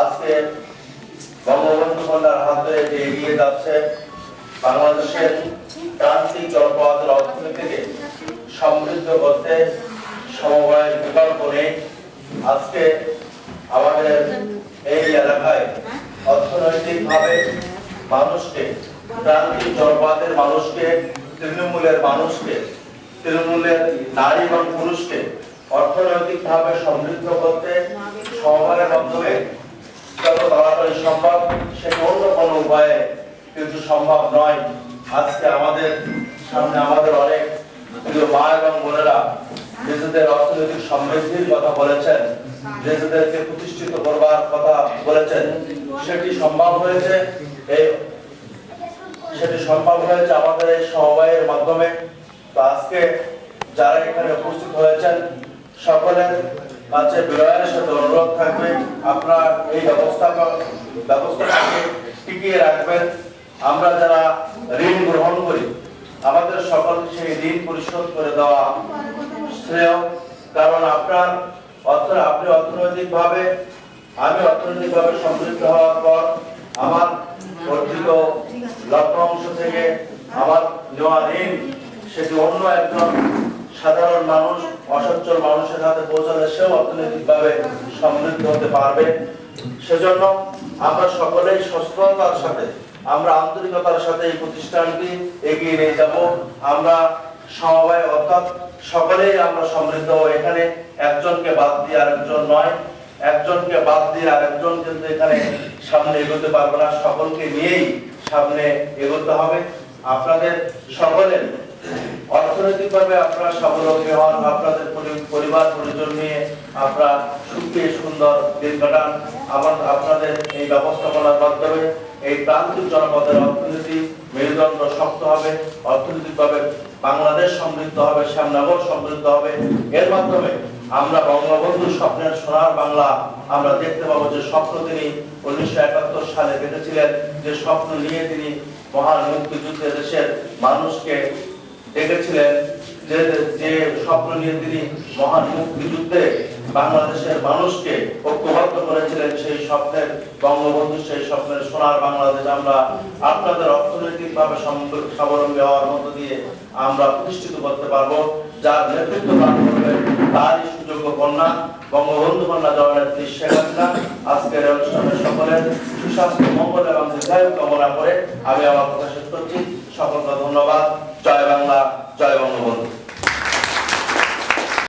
আজকে বঙ্গবন্ধু কন্যার হাত যে এগিয়ে যাচ্ছে বাংলাদেশের প্রান্তিক জনপদের অর্থনীতিকে সমৃদ্ধ করতে সমবায়ের বিকল্প নেই। আজকে আমাদের এই এলাকায় অর্থনৈতিকভাবে মানুষকে, প্রান্তিক জনপদের মানুষকে, তৃণমূলের মানুষকে, তৃণমূলের নারী এবং পুরুষকে অর্থনৈতিকভাবে সমৃদ্ধ করতে সমবায়ের মাধ্যমে যত তাড়াতাড়ি সম্ভব সেটা অন্য কোনো উপায়ে কিন্তু সম্ভব নয়। আজকে আমাদের সামনে আমাদের অনেক মা এবং বোনেরা নিজেদের অর্থনৈতিক সমৃদ্ধির কথা বলেছেন, নিজেদেরকে প্রতিষ্ঠিত করবার কথা বলেছেন। সেটি সম্ভব হয়েছে এই সেটি সম্ভব হয়েছে আমাদের এই সমবায়ের মাধ্যমে। আজকে যারা এখানে উপস্থিত হয়েছেন, সকলের কাছে বিনয়ের সাথে অনুরোধ থাকবে, আপনারা এই ব্যবস্থা ব্যবস্থাটাকে টিকিয়ে রাখবেন। আমরা যারা ঋণ গ্রহণ করি, আমাদের সকলকে সেই ঋণ পরিশোধ করে দেওয়া শ্রেয়। কারণ আপনার অর্থ আপনি অর্থনৈতিকভাবে আমি অর্থনৈতিকভাবে সমৃদ্ধ হওয়ার পর আমার অর্জিত লক্ষ্য অংশ থেকে আমার নেওয়া ঋণ সেটি অন্য একজন সাধারণ মানুষ, অসচ্ছল মানুষের হাতে পৌঁছালে সেও অর্থনৈতিকভাবে সমৃদ্ধ হতে পারবে। সেজন্য আমরা সকলেই সচেতনতার সাথে, আমরা আন্তরিকতার সাথে এই প্রতিষ্ঠানটি এগিয়ে নিয়ে যাব। আমরা সমবায় অর্থাৎ সকলেই আমরা সমৃদ্ধ। এখানে একজনকে বাদ দিয়ে আরেকজন নয়, একজনকে বাদ দিয়ে আরেকজন কিন্তু এখানে সামনে এগোতে পারবে না। সকলকে নিয়েই সামনে এগোতে হবে। আপনাদের সকলের অর্থনৈতিকভাবে আপনারা স্বাবলম্বী হন, আপনাদের পরিবার, পরিজন নিয়ে আপনারা সুখে, সুন্দর দিন কাটান। আমার আপনাদের এই ব্যবস্থাপনার মাধ্যমে এই প্রান্তিক জনপদের অর্থনীতি মেরুদণ্ড শক্ত হবে, অর্থনৈতিকভাবে বাংলাদেশ সমৃদ্ধ হবে, শ্যামনগর সমৃদ্ধ হবে। এর মাধ্যমে আমরা বঙ্গবন্ধুর স্বপ্নের সোনার বাংলা আমরা দেখতে পাবো যে স্বপ্ন তিনি উনিশশো একাত্তর সালে দেখেছিলেন যে স্বপ্ন নিয়ে তিনি মহান মুক্তিযুদ্ধে দেশের মানুষকে দেখেছিলেন যে যে স্বপ্ন নিয়ে তিনি মহান মুক্তিযুদ্ধে বাংলাদেশের মানুষকে ঐক্যবদ্ধ করেছিলেন, সেই স্বপ্নের বঙ্গবন্ধু, সেই স্বপ্নের সোনার বাংলাদেশ আমরা আপনাদের অর্থনৈতিকভাবে সম- স্বাবলম্বী হওয়ার মধ্য দিয়ে আমরা প্রতিষ্ঠিত করতে পারব। যার নেতৃত্ব দান করবেন তারই সুযোগ্য কন্যা, বঙ্গবন্ধু কন্যা জগন্নাথ শেখ হাসিনা। আজকের অনুষ্ঠানের সকলের সুস্বাস্থ্য, মঙ্গল এবং দীর্ঘায়ু কামনা করে আমি আমার কথা শেষ করছি। সকলকে ধন্যবাদ। জয় বাংলা জয় বঙ্গবন্ধু।